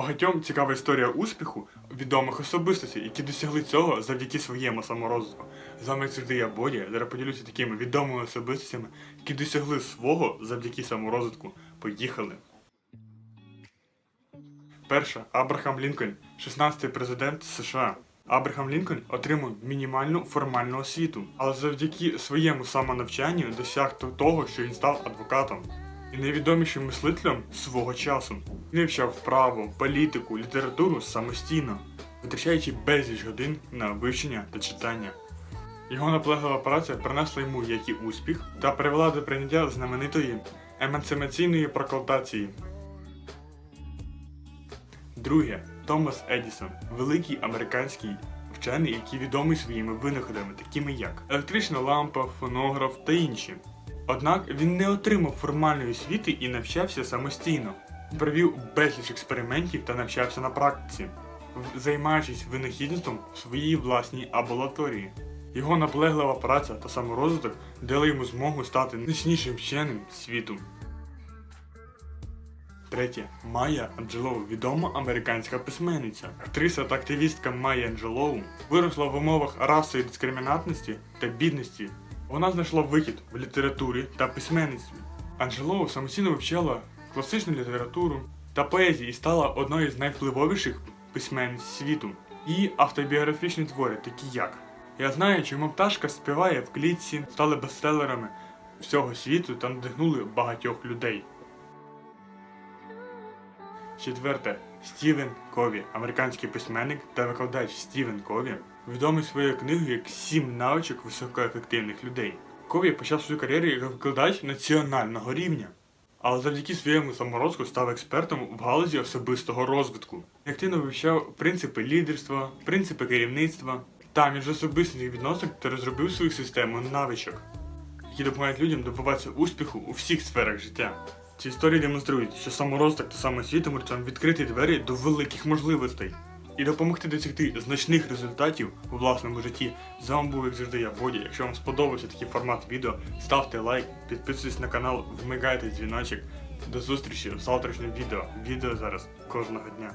Багатьом цікава історія успіху відомих особистостей, які досягли цього завдяки своєму саморозвитку. З вами завжди я Боді, зараз поділюся такими відомими особистостями, які досягли свого завдяки саморозвитку. Поїхали! Перша Абрахам Лінкольн, 16-й президент США. Абрахам Лінкольн отримав мінімальну формальну освіту, але завдяки своєму самонавчанню досяг того, що він став адвокатом і найвідомішим мислителем свого часу. Він вивчав право, політику, літературу самостійно, витрачаючи безліч годин на вивчення та читання. Його наполеглива праця принесла йому як і успіх та привела до прийняття знаменитої емансимаційної прокламації. Друге Томас Едісон, великий американський вчений, який відомий своїми винаходами, такими як електрична лампа, фонограф та інші. Однак він не отримав формальної освіти і навчався самостійно. Провів безліч експериментів та навчався на практиці, займаючись винахідництвом в своїй власній аболаторії. Його наполеглива праця та саморозвиток дали йому змогу стати найсильнішим вченим світу. Третє. Майя Анджелоу, відома американська письменниця. Актриса та активістка Майя Анджелоу виросла в умовах расової дискримінатності та бідності. Вона знайшла вихід в літературі та письменництві. Анжело самостійно вивчала класичну літературу та поезію і стала одною з найвпливовіших письменниць світу. Її автобіографічні твори, такі як Я знаю, чому пташка співає в клітці, стали бестселерами всього світу та надихнули багатьох людей. Четверте. Стівен Кові, американський письменник та викладач Стівен Кові, відомий своєю книгою як Сім навичок високоефективних людей. Кові почав свою кар'єру як викладач національного рівня, але завдяки своєму саморозвитку став експертом в галузі особистого розвитку. Активно вивчав принципи лідерства, принципи керівництва та міжособистих відносин та розробив свою систему навичок які допомагають людям добиватися успіху у всіх сферах життя. Ці історії демонструють, що саморозвиток та вам відкрити двері до великих можливостей і допомогти досягти значних результатів у власному житті. З вами був як завжди я Боді. Якщо вам сподобався такий формат відео, ставте лайк, підписуйтесь на канал, вмикайте дзвіночок. До зустрічі в завтрашньому відео. Відео зараз кожного дня.